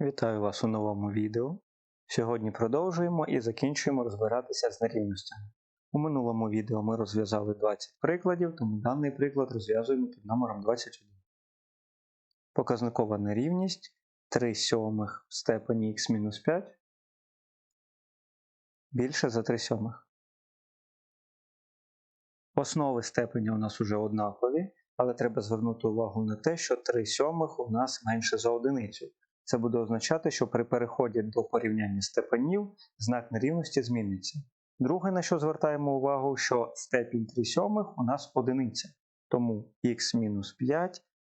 Вітаю вас у новому відео. Сьогодні продовжуємо і закінчуємо розбиратися з нерівностями. У минулому відео ми розв'язали 20 прикладів, тому даний приклад розв'язуємо під номером 21. Показникова нерівність 3 сьомих в степені х-5 більше за 3 сьомих. Основи степеня у нас вже однакові, але треба звернути увагу на те, що 3 сьомих у нас менше за одиницю. Це буде означати, що при переході до порівняння степенів знак нерівності зміниться. Друге, на що звертаємо увагу, що степінь 3 сьомих у нас одиниця. Тому х-5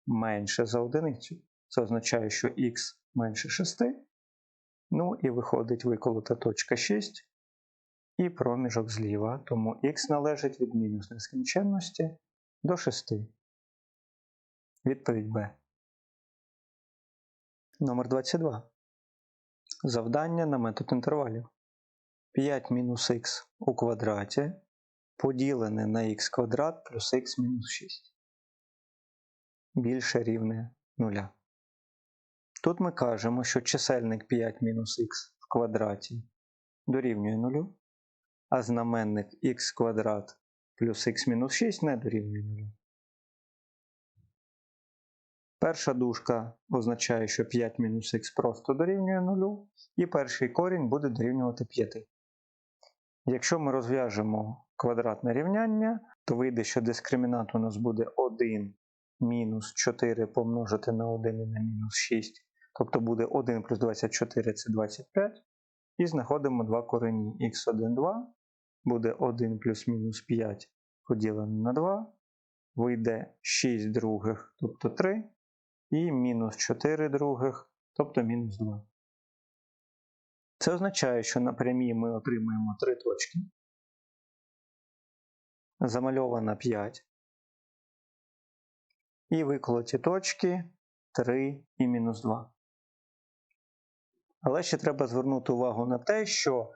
менше за одиницю. Це означає, що х менше 6. Ну і виходить виколота точка 6 і проміжок зліва, тому х належить від мінус нескінченності до 6. Відповідь Б. Номер 22. Завдання на метод інтервалів. 5 мінус х у квадраті поділене на х квадрат плюс х мінус 6. Більше рівне 0. Тут ми кажемо, що чисельник 5 мінус х в квадраті дорівнює 0, а знаменник х квадрат плюс х мінус 6 не дорівнює 0. Перша дужка означає, що 5 мінус х просто дорівнює 0, і перший корінь буде дорівнювати 5. Якщо ми розв'яжемо квадратне рівняння, то вийде, що дискримінант у нас буде 1 мінус 4 помножити на 1 і на мінус 6, тобто буде 1 плюс 24 це 25. І знаходимо два корені х1, 2, буде 1 плюс мінус 5 поділене на 2, вийде 6 других, тобто 3 і мінус 4 других, тобто мінус 2. Це означає, що на прямій ми отримаємо 3 точки. Замальована 5. І виколоті точки 3 і мінус 2. Але ще треба звернути увагу на те, що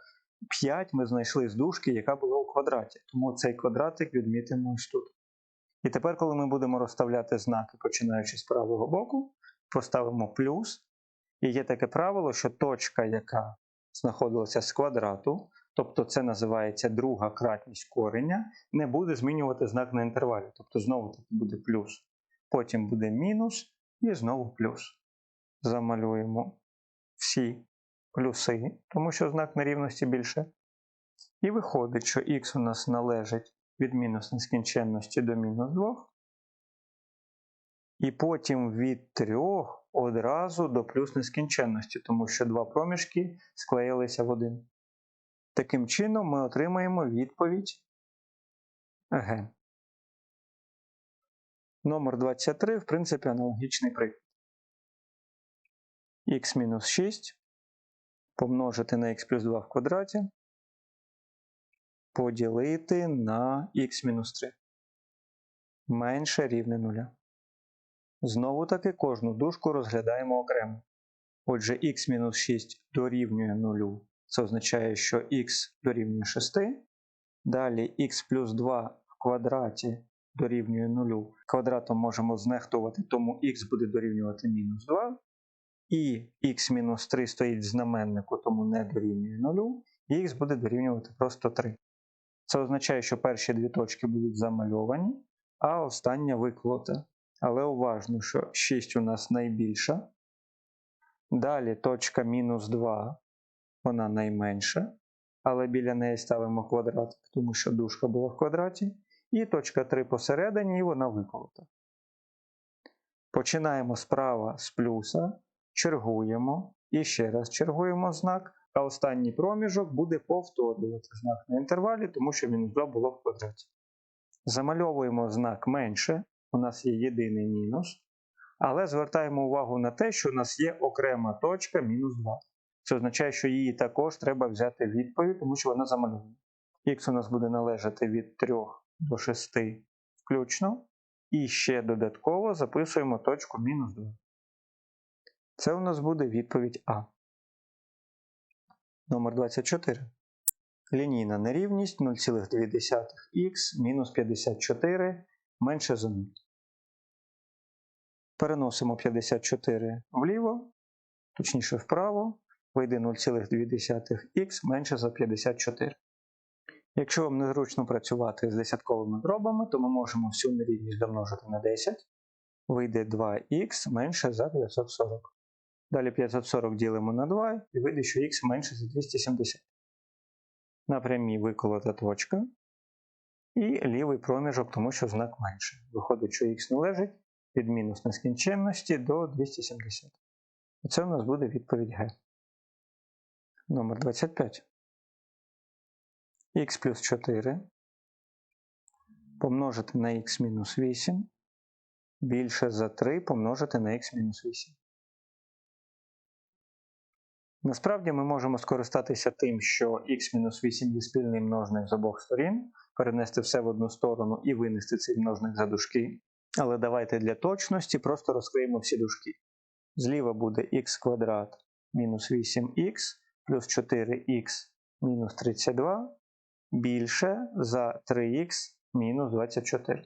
5 ми знайшли з дужки, яка була у квадраті. Тому цей квадратик відмітимо ось тут. І тепер, коли ми будемо розставляти знаки, починаючи з правого боку, поставимо плюс. І є таке правило, що точка, яка знаходилася з квадрату, тобто це називається друга кратність кореня, не буде змінювати знак на інтервалі. Тобто знову таки буде плюс. Потім буде мінус і знову плюс. Замалюємо всі плюси, тому що знак нерівності більше. І виходить, що х у нас належить від мінус нескінченності до мінус 2. І потім від 3 одразу до плюс нескінченності, тому що два проміжки склеїлися в один. Таким чином ми отримаємо відповідь Г. Номер 23, в принципі, аналогічний приклад. х-6 помножити на х плюс 2 в квадраті поділити на х-3 менше рівне 0. Знову таки кожну дужку розглядаємо окремо. Отже, х-6 дорівнює 0. Це означає, що х дорівнює 6. Далі х плюс 2 в квадраті дорівнює 0. Квадратом можемо знехтувати, тому х буде дорівнювати мінус 2. І х-3 стоїть в знаменнику, тому не дорівнює 0. І х буде дорівнювати просто 3. Це означає, що перші дві точки будуть замальовані, а остання виколота. Але уважно, що 6 у нас найбільша. Далі точка мінус 2, вона найменша. Але біля неї ставимо квадрат, тому що дужка була в квадраті. І точка 3 посередині, і вона виколота. Починаємо справа з плюса, чергуємо і ще раз чергуємо знак. А останній проміжок буде повторювати знак на інтервалі, тому що мінус 2 було в квадраті. Замальовуємо знак менше, у нас є єдиний мінус. Але звертаємо увагу на те, що у нас є окрема точка мінус 2. Це означає, що її також треба взяти відповідь, тому що вона замальована. Х у нас буде належати від 3 до 6 включно. І ще додатково записуємо точку мінус 2. Це у нас буде відповідь А. Номер 24. Лінійна нерівність 0,2х мінус 54 менше за 0. Переносимо 54 вліво, точніше вправо, вийде 0,2х менше за 54. Якщо вам незручно працювати з десятковими дробами, то ми можемо всю нерівність домножити на 10. Вийде 2х менше за 540. Далі 540 ділимо на 2 і вийде, що х менше за 270. На прямій виколота точка. І лівий проміжок, тому що знак менше. Виходить, що х належить від мінус нескінченності до 270. І це у нас буде відповідь Г. Номер 25. х плюс 4 помножити на х мінус 8 більше за 3 помножити на х мінус 8. Насправді ми можемо скористатися тим, що х-8 є спільний множник з обох сторін, перенести все в одну сторону і винести цей множник за дужки. Але давайте для точності просто розкриємо всі дужки. Зліва буде х квадрат мінус 8х плюс 4х мінус 32 більше за 3х мінус 24.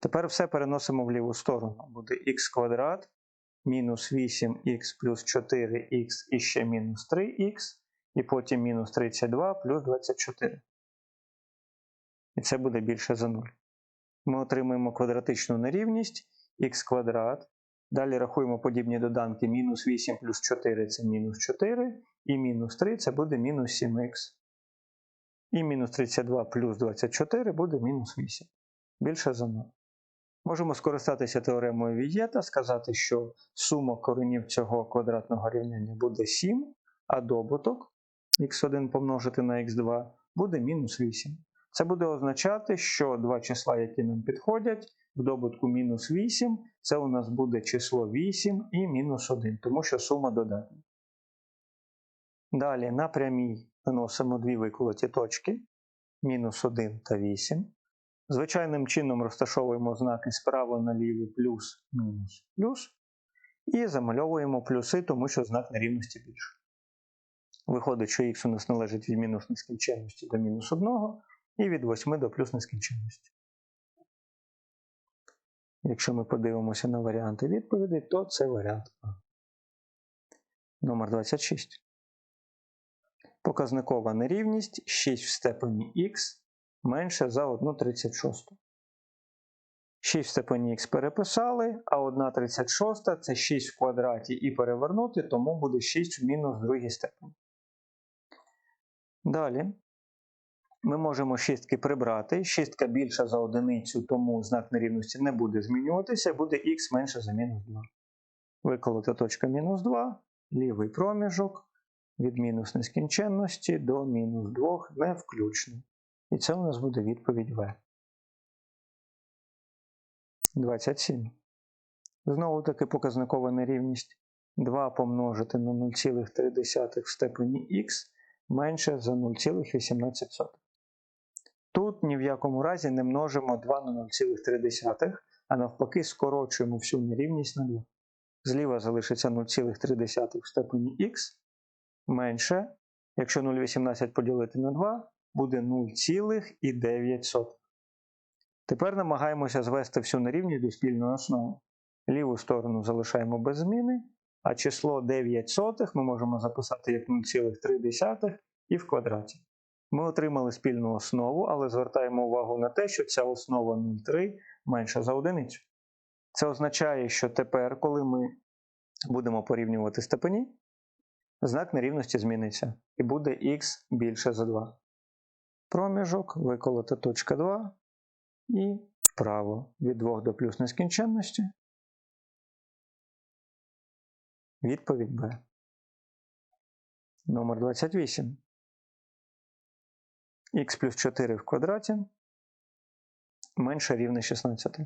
Тепер все переносимо в ліву сторону. Буде х квадрат мінус 8х плюс 4х і ще мінус 3х, і потім мінус 32 плюс 24. І це буде більше за 0. Ми отримуємо квадратичну нерівність х квадрат. Далі рахуємо подібні доданки. Мінус 8 плюс 4 це мінус 4, і мінус 3 це буде мінус 7х. І мінус 32 плюс 24 буде мінус 8. Більше за 0. Можемо скористатися теоремою Вієта, сказати, що сума коренів цього квадратного рівняння буде 7, а добуток х1 помножити на х2 буде мінус 8. Це буде означати, що два числа, які нам підходять, в добутку мінус 8, це у нас буде число 8 і мінус 1, тому що сума додатня. Далі на прямій виносимо дві виколоті точки мінус 1 та 8. Звичайним чином розташовуємо знаки справа наліво плюс, мінус, плюс. І замальовуємо плюси, тому що знак нерівності більше. Виходить, що х у нас належить від мінус нескінченності до мінус 1 і від 8 до плюс нескінченності. Якщо ми подивимося на варіанти відповідей, то це варіант А. Номер 26. Показникова нерівність 6 в степені х менше за 1,36. 6 в степені х переписали, а 1,36 це 6 в квадраті і перевернути, тому буде 6 в мінус другій степені. Далі ми можемо шістки прибрати. Шістка більша за одиницю, тому знак нерівності не буде змінюватися, буде х менше за мінус 2. Виколоти точка мінус 2, лівий проміжок від мінус нескінченності до мінус 2 не включно. І це у нас буде відповідь В. 27. Знову таки показникова нерівність 2 помножити на 0,3 в степені х менше за 0,18. Тут ні в якому разі не множимо 2 на 0,3, а навпаки, скорочуємо всю нерівність на 2. Зліва залишиться 0,3 в степені х менше. Якщо 0,18 поділити на 2, буде 0,9. Тепер намагаємося звести всю нерівність до спільної основи. Ліву сторону залишаємо без зміни, а число 9 сотих ми можемо записати як 0,3 і в квадраті. Ми отримали спільну основу, але звертаємо увагу на те, що ця основа 0,3 менша за одиницю. Це означає, що тепер, коли ми будемо порівнювати степені, знак нерівності зміниться і буде х більше за 2. Проміжок, виколота точка 2 і вправо від 2 до плюс нескінченності. Відповідь Б. Номер 28. х плюс 4 в квадраті менше рівне 16.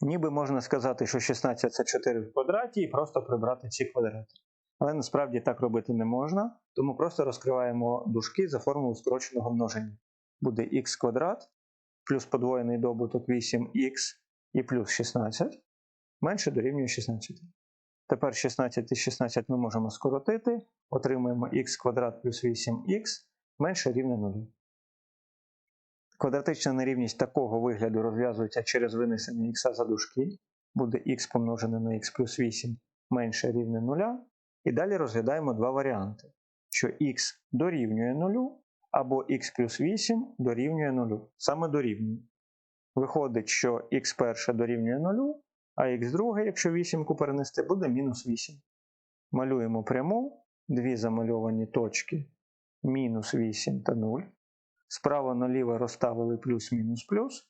Ніби можна сказати, що 16 це 4 в квадраті і просто прибрати ці квадрати. Але насправді так робити не можна, тому просто розкриваємо дужки за формулою скороченого множення. Буде х квадрат плюс подвоєний добуток 8х і плюс 16 менше дорівнює 16. Тепер 16 і 16 ми можемо скоротити, отримуємо х квадрат плюс 8х менше рівне 0. Квадратична нерівність такого вигляду розв'язується через винесення х за дужки. Буде х помножене на х плюс 8 менше рівне 0. І далі розглядаємо два варіанти, що х дорівнює 0 або х плюс 8 дорівнює 0. Саме дорівнює. Виходить, що х перше дорівнює 0, а х друге, якщо вісімку перенести, буде мінус 8. Малюємо пряму, дві замальовані точки мінус 8 та 0. Справа наліво розставили плюс-мінус плюс.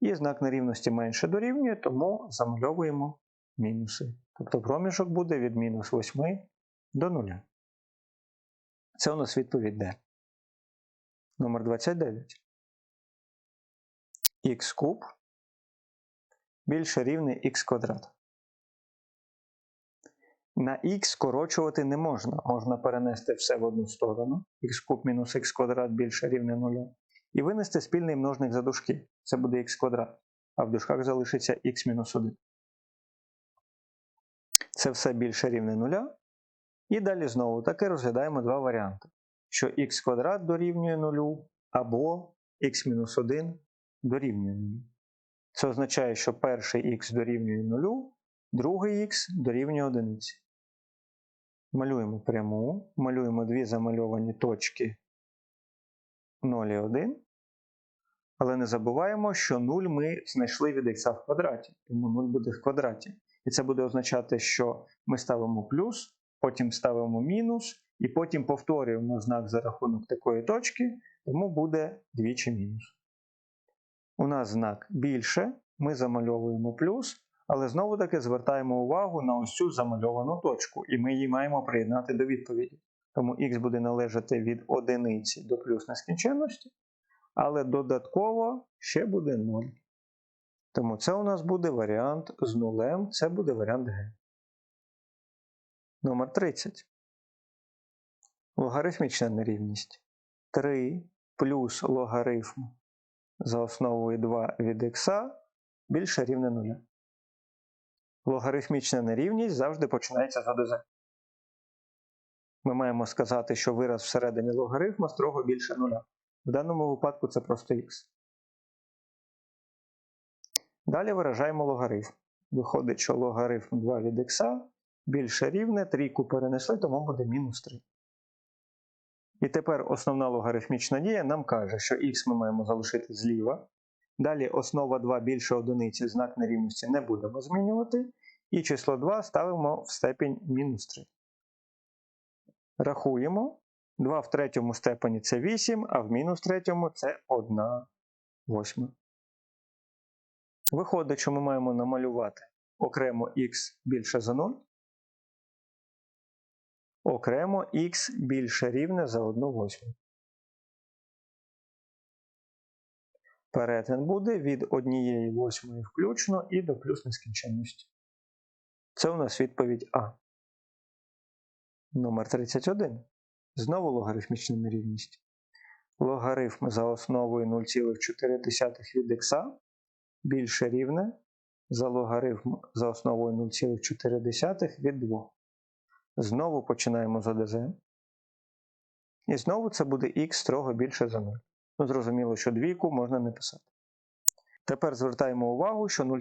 І знак нерівності менше дорівнює, тому замальовуємо мінуси. Тобто проміжок буде від мінус 8 до 0. Це у нас відповідь D. Номер 29. х куб більше рівне х квадрат. На х скорочувати не можна. Можна перенести все в одну сторону. х куб мінус х квадрат більше рівне 0. І винести спільний множник за дужки. Це буде х квадрат. А в дужках залишиться х мінус 1. Це все більше рівне 0. І далі знову таки розглядаємо два варіанти. Що х квадрат дорівнює 0 або х-1 дорівнює 0. Це означає, що перший х дорівнює 0, другий х дорівнює 1. Малюємо пряму, малюємо дві замальовані точки 0 і 1. Але не забуваємо, що 0 ми знайшли від х в квадраті, тому 0 буде в квадраті. І це буде означати, що ми ставимо плюс, потім ставимо мінус, і потім повторюємо знак за рахунок такої точки, тому буде двічі мінус. У нас знак більше, ми замальовуємо плюс, але знову таки звертаємо увагу на ось цю замальовану точку, і ми її маємо приєднати до відповіді. Тому х буде належати від одиниці до плюс нескінченності, але додатково ще буде 0. Тому це у нас буде варіант з нулем, це буде варіант Г. Номер 30. Логарифмічна нерівність. 3 плюс логарифм за основою 2 від х більше рівне 0. Логарифмічна нерівність завжди починається з ОДЗ. Ми маємо сказати, що вираз всередині логарифма строго більше 0. В даному випадку це просто х. Далі виражаємо логарифм. Виходить, що логарифм 2 від х більше рівне, трійку перенесли, тому буде мінус 3. І тепер основна логарифмічна дія нам каже, що х ми маємо залишити зліва. Далі основа 2 більше одиниці, знак нерівності не будемо змінювати. І число 2 ставимо в степінь мінус 3. Рахуємо. 2 в третьому степені це 8, а в мінус третьому це 1 восьма. Виходить, що ми маємо намалювати окремо х більше за 0, окремо х більше рівне за 1 восьму. Перетин буде від 1 восьмої включно і до плюс нескінченності. Це у нас відповідь А. Номер 31. Знову логарифмічна нерівність. Логарифм за основою 0,4 від х більше рівне за логарифм за основою 0,4 від 2. Знову починаємо з ОДЗ. І знову це буде х строго більше за 0. Ну, зрозуміло, що двійку можна не писати. Тепер звертаємо увагу, що 0,4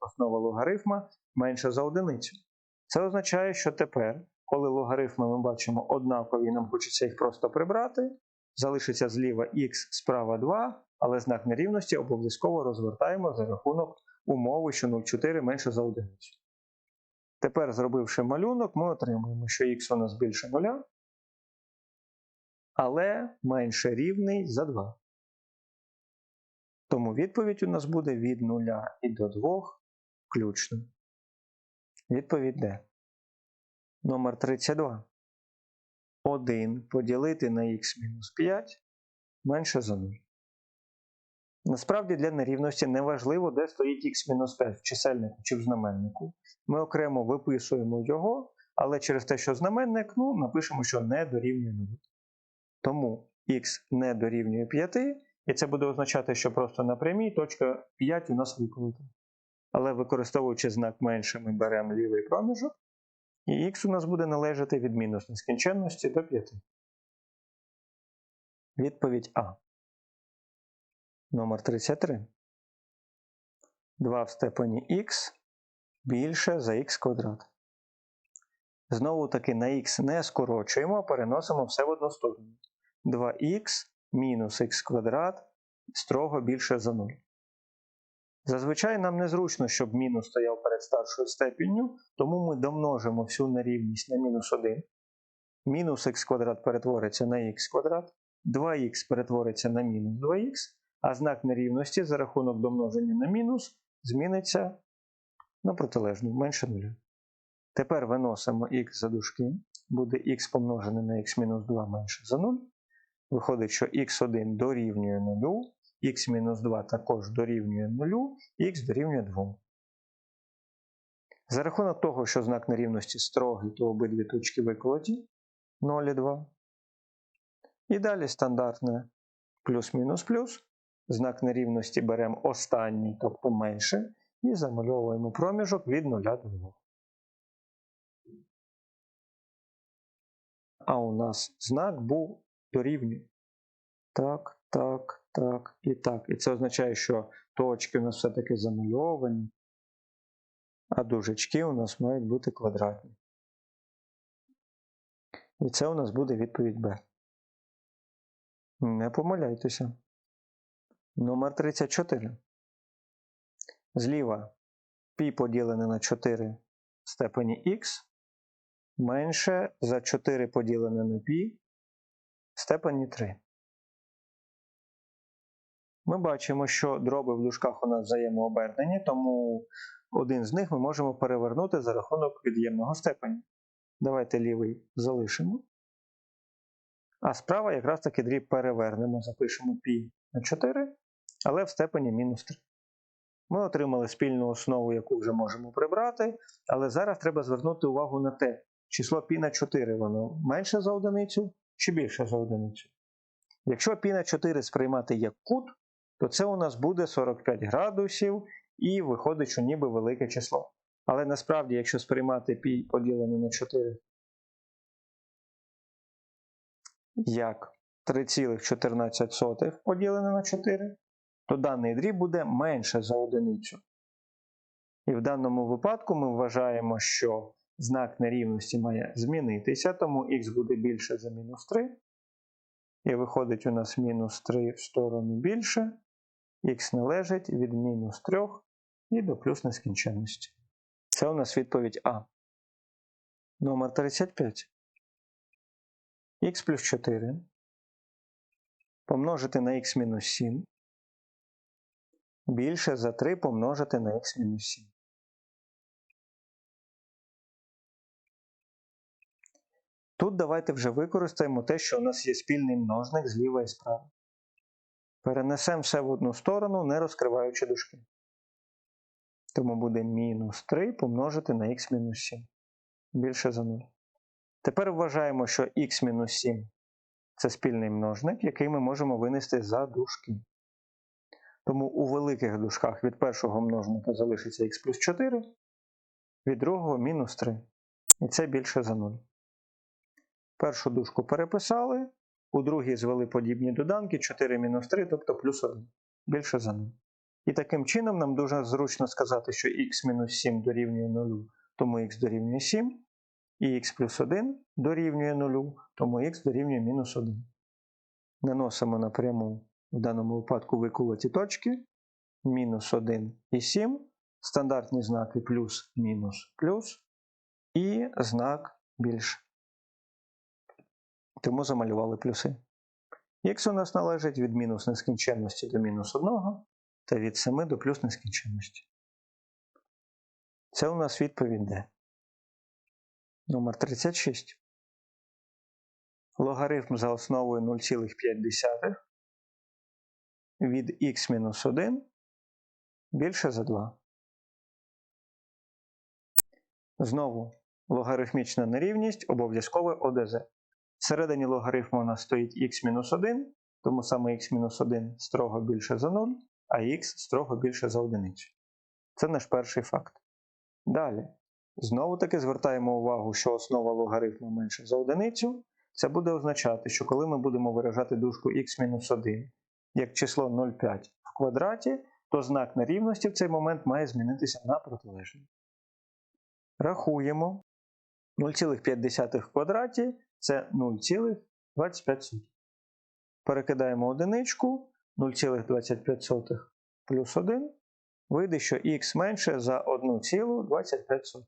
основа логарифма менша за одиницю. Це означає, що тепер, коли логарифми ми бачимо однакові, нам хочеться їх просто прибрати, залишиться зліва х, справа 2, але знак нерівності обов'язково розвертаємо за рахунок умови, що 0,4 менше за одиницю. Тепер, зробивши малюнок, ми отримуємо, що х у нас більше 0, але менше рівний за 2. Тому відповідь у нас буде від 0 і до 2 включно. Відповідь Д. Номер 32. 1 поділити на х-5 менше за 0. Насправді для нерівності не важливо, де стоїть х-5 в чисельнику чи в знаменнику. Ми окремо виписуємо його, але через те, що знаменник, ну, напишемо, що не дорівнює 0. Тому х не дорівнює 5, і це буде означати, що просто на прямій точка 5 у нас виконута. Але використовуючи знак менше, ми беремо лівий проміжок, і х у нас буде належати від мінус нескінченності до 5. Відповідь А. Номер 33. 2 в степені х більше за х квадрат. Знову таки на х не скорочуємо, а переносимо все в одну сторону. 2х мінус х квадрат строго більше за 0. Зазвичай нам незручно, щоб мінус стояв перед старшою степінню, тому ми домножимо всю нерівність на мінус 1. Мінус х квадрат перетвориться на х квадрат, 2х перетвориться на мінус 2х, а знак нерівності за рахунок домноження на мінус зміниться на протилежну, менше 0. Тепер виносимо х за дужки, буде х помножене на х-2 менше за 0. Виходить, що х1 дорівнює 0, х-2 також дорівнює 0, х дорівнює 2. За рахунок того, що знак нерівності строгий, то обидві точки виколоті 0 і 2. І далі стандартне плюс-мінус плюс. Знак нерівності беремо останній, тобто менше, і замальовуємо проміжок від 0 до 2. А у нас знак був дорівнює. Так, так, так і так. І це означає, що точки у нас все-таки замальовані, а дужечки у нас мають бути квадратні. І це у нас буде відповідь Б. Не помиляйтеся. Номер 34. Зліва π поділене на 4 в степені х менше за 4 поділене на π в степені 3. Ми бачимо, що дроби в дужках у нас взаємообернені, тому один з них ми можемо перевернути за рахунок від'ємного степеня. Давайте лівий залишимо. А справа якраз таки дріб перевернемо, запишемо π на 4, але в степені мінус 3. Ми отримали спільну основу, яку вже можемо прибрати, але зараз треба звернути увагу на те, число π на 4 воно менше за одиницю чи більше за одиницю. Якщо π на 4 сприймати як кут, то це у нас буде 45 градусів і виходить, що ніби велике число. Але насправді, якщо сприймати π поділене на 4 як 3,14 поділене на 4, то даний дріб буде менше за одиницю. І в даному випадку ми вважаємо, що знак нерівності має змінитися, тому х буде більше за мінус 3. І виходить у нас мінус 3 в сторону більше, х належить від мінус 3 і до плюс нескінченності. Це у нас відповідь А. Номер 35. х плюс 4 помножити на х мінус 7 більше за 3 помножити на х мінус 7. Тут давайте вже використаємо те, що у нас є спільний множник зліва і справа. Перенесемо все в одну сторону, не розкриваючи дужки. Тому буде мінус 3 помножити на х мінус 7. Більше за 0. Тепер вважаємо, що х-7 це спільний множник, який ми можемо винести за дужки. Тому у великих дужках від першого множника залишиться х плюс 4, від другого мінус 3. І це більше за 0. Першу дужку переписали, у другій звели подібні доданки 4 мінус 3, тобто плюс 1. Більше за 0. І таким чином нам дуже зручно сказати, що х мінус 7 дорівнює 0, тому х дорівнює 7, і х плюс 1 дорівнює 0, тому х дорівнює мінус 1. Наносимо напряму в даному випадку виколоті точки. Мінус 1 і 7, стандартні знаки плюс, мінус, плюс, і знак більше. Тому замалювали плюси. Х у нас належить від мінус нескінченності до мінус 1 та від 7 до плюс нескінченності. Це у нас відповідь Д. Номер 36. Логарифм за основою 0,5 від х-1 більше за 2. Знову логарифмічна нерівність обов'язкове ОДЗ. Всередині логарифму у нас стоїть х-1, тому саме х-1 строго більше за 0, а х строго більше за 1. Це наш перший факт. Далі. Знову таки звертаємо увагу, що основа логарифму менше за одиницю. Це буде означати, що коли ми будемо виражати дужку х-1 як число 0,5 в квадраті, то знак нерівності в цей момент має змінитися на протилежний. Рахуємо. 0,5 в квадраті це 0,25. Перекидаємо одиничку 0,25 плюс 1. Вийде, що х менше за 1,25.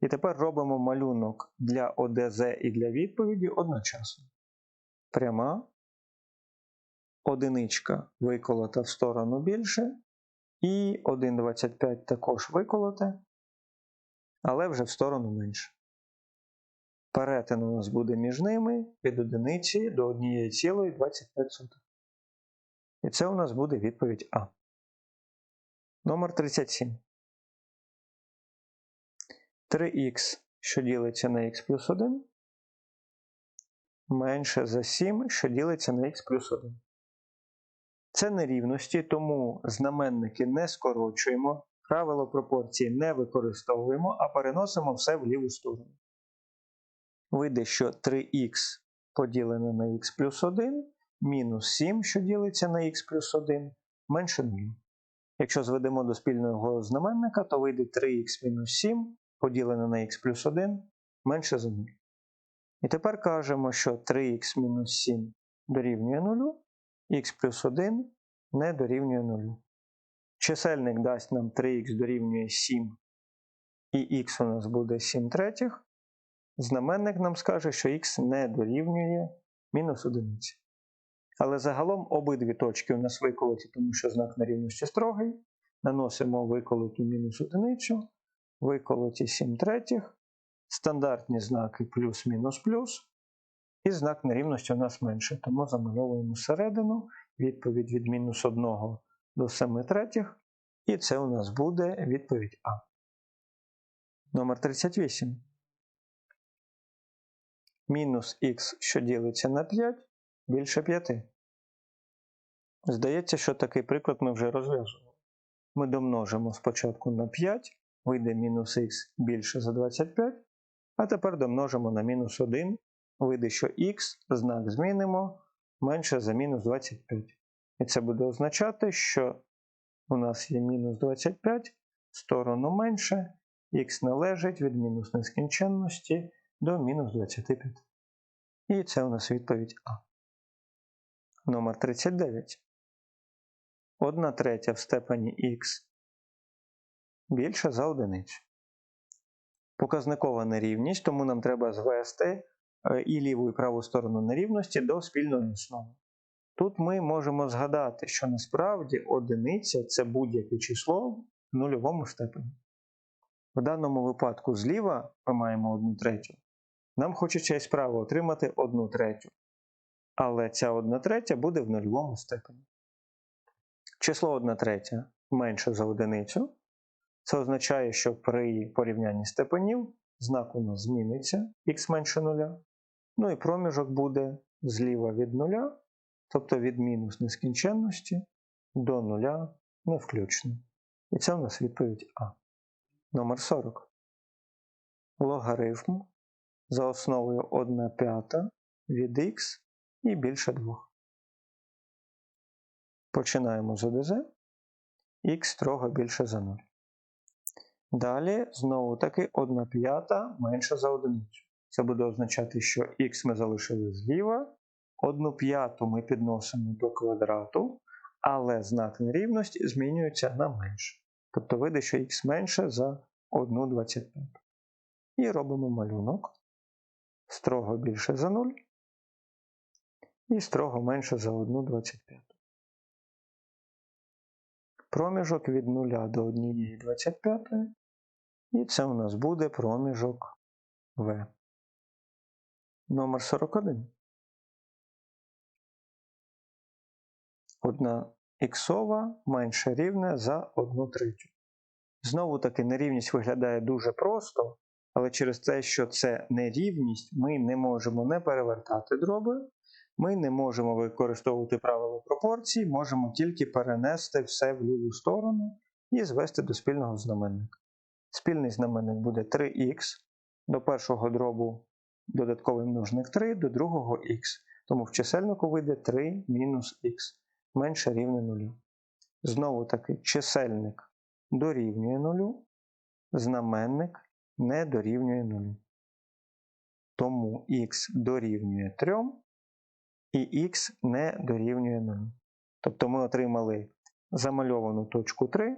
І тепер робимо малюнок для ОДЗ і для відповіді одночасно. Пряма. Одиничка виколота в сторону більше. І 1,25 також виколоте, але вже в сторону менше. Перетин у нас буде між ними від одиниці до 1,25. І це у нас буде відповідь А. Номер 37. 3х, що ділиться на х плюс 1, менше за 7, що ділиться на х плюс 1. Це нерівності, тому знаменники не скорочуємо, правило пропорції не використовуємо, а переносимо все в ліву сторону. Вийде, що 3х поділене на х плюс 1, мінус 7, що ділиться на х плюс 1, менше 0. Якщо зведемо до спільного знаменника, то вийде 3х мінус 7 поділене на х плюс 1 менше за 0. І тепер кажемо, що 3х мінус 7 дорівнює 0, х плюс 1 не дорівнює 0. Чисельник дасть нам 3х дорівнює 7, і х у нас буде 7 третіх. Знаменник нам скаже, що х не дорівнює мінус 1. Але загалом обидві точки у нас виколоті, тому що знак нерівності строгий. Наносимо виколоту мінус 1, виколоті 7 третіх, стандартні знаки плюс-мінус плюс. І знак нерівності у нас менше, тому замальовуємо середину, відповідь від мінус 1 до 7 третіх. І це у нас буде відповідь А. Номер 38. Мінус х, що ділиться на 5, більше 5. Здається, що такий приклад ми вже розв'язували. Ми домножимо спочатку на 5, вийде мінус х більше за 25, а тепер домножимо на мінус 1, вийде, що х знак змінимо менше за мінус 25. І це буде означати, що у нас є мінус 25, в сторону менше, х належить від мінус нескінченності до мінус 25. І це у нас відповідь А. Номер 39. 1 третя в степені х більше за одиницю. Показникова нерівність, тому нам треба звести і ліву і праву сторону нерівності до спільної основи. Тут ми можемо згадати, що насправді одиниця це будь-яке число в нульовому степені. В даному випадку зліва ми маємо 1 третю. Нам хочеться і справа отримати 1 третю. Але ця 1 третя буде в нульовому степені. Число 1 третя менше за одиницю. Це означає, що при порівнянні степенів знак у нас зміниться х менше 0. Ну і проміжок буде зліва від 0, тобто від мінус нескінченності до 0 не включно. І це у нас відповідь А. Номер 40. Логарифм за основою 1 п'ята від х і більше 2. Починаємо з ОДЗ. х строго більше за 0. Далі, знову таки, 1 п'ята менше за одиницю. Це буде означати, що х ми залишили зліва, 1 п'яту ми підносимо до квадрату, але знак нерівності змінюється на менше. Тобто вийде, що х менше за 1,25. І робимо малюнок. Строго більше за 0 і строго менше за 1,25. Проміжок від 0 до 1,25. І це у нас буде проміжок В. Номер 41. Одна іксова менше рівне за 1 третю. Знову таки нерівність виглядає дуже просто, але через те, що це нерівність, ми не можемо не перевертати дроби, ми не можемо використовувати правило пропорцій, можемо тільки перенести все в ліву сторону і звести до спільного знаменника. Спільний знаменник буде 3х, до першого дробу додатковий множник 3, до другого х. Тому в чисельнику вийде 3 мінус х менше рівне 0. Знову таки, чисельник дорівнює 0, знаменник не дорівнює 0. тому х дорівнює 3 і х не дорівнює 0. Тобто ми отримали замальовану точку 3,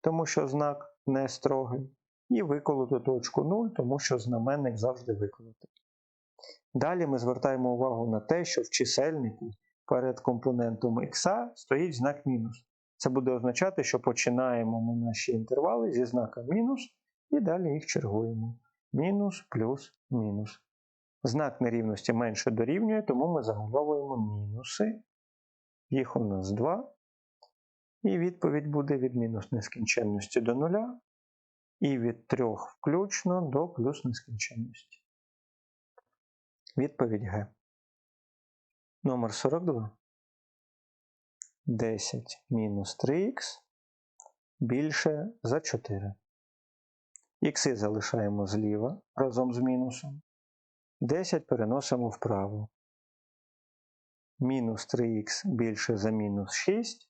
тому що знак не строгий, і виколоту точку 0, тому що знаменник завжди виколотий. Далі ми звертаємо увагу на те, що в чисельнику перед компонентом х стоїть знак мінус. Це буде означати, що починаємо ми наші інтервали зі знака мінус і далі їх чергуємо. Мінус плюс мінус. Знак нерівності менше дорівнює, тому ми замальовуємо мінуси. Їх у нас 2. І відповідь буде від мінус нескінченності до нуля, і від 3 включно до плюс нескінченності. Відповідь Г. Номер 42. 10 мінус 3х більше за 4. Ікси залишаємо зліва разом з мінусом. 10 переносимо вправо. Мінус 3х більше за мінус 6.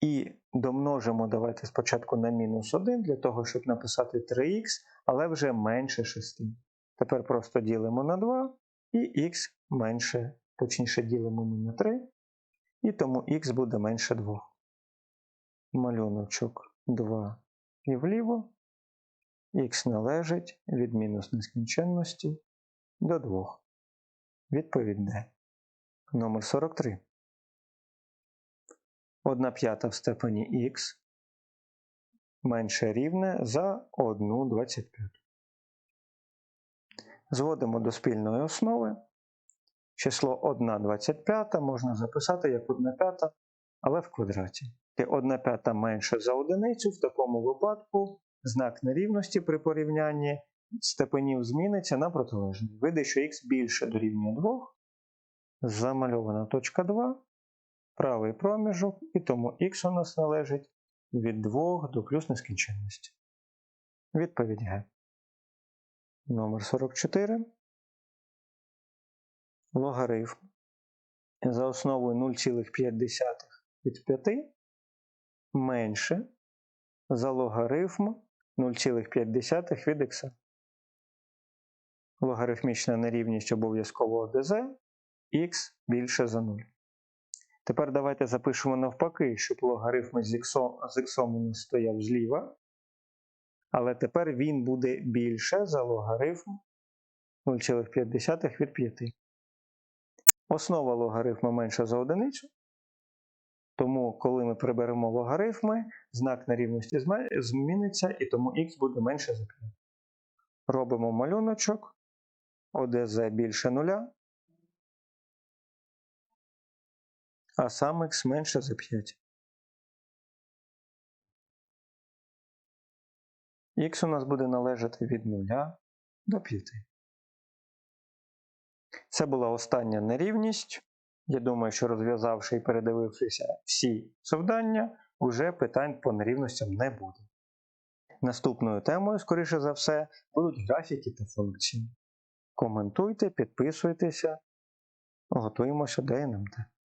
І домножимо, давайте спочатку на мінус 1 для того, щоб написати 3х, але вже менше 6. Тепер просто ділимо на 2 і х менше, точніше ділимо ми на 3, і тому х буде менше 2. Малюночок 2 і вліво. Х належить від мінус нескінченності до 2. Відповідь Д. Номер 43. 1 п'ята в степені х менше рівне за 1 25. Зводимо до спільної основи. Число 1 25 можна записати як 1 п'ята, але в квадраті. І 1 п'ята менше за одиницю, в такому випадку знак нерівності при порівнянні степенів зміниться на протилежний. Вийде, що х більше дорівнює 2, замальована точка 2, правий проміжок, і тому х у нас належить від 2 до плюс нескінченності. Відповідь Г. Номер 44. Логарифм за основою 0,5 від 5 менше за логарифм 0,5 від х. Логарифмічна нерівність обов'язково ОДЗ х більше за 0. Тепер давайте запишемо навпаки, щоб логарифм з нас стояв зліва. Але тепер він буде більше за логарифм 0,5 від 5. Основа логарифму менша за одиницю. Тому, коли ми приберемо логарифми, знак нерівності зміниться, і тому х буде менше за 5. Робимо малюночок. ОДЗ більше 0. А сам х менше за 5. Х у нас буде належати від 0 до 5. Це була остання нерівність. Я думаю, що розв'язавши і передивившися всі завдання, уже питань по нерівностям не буде. Наступною темою, скоріше за все, будуть графіки та функції. Коментуйте, підписуйтеся, готуємося до НМТ.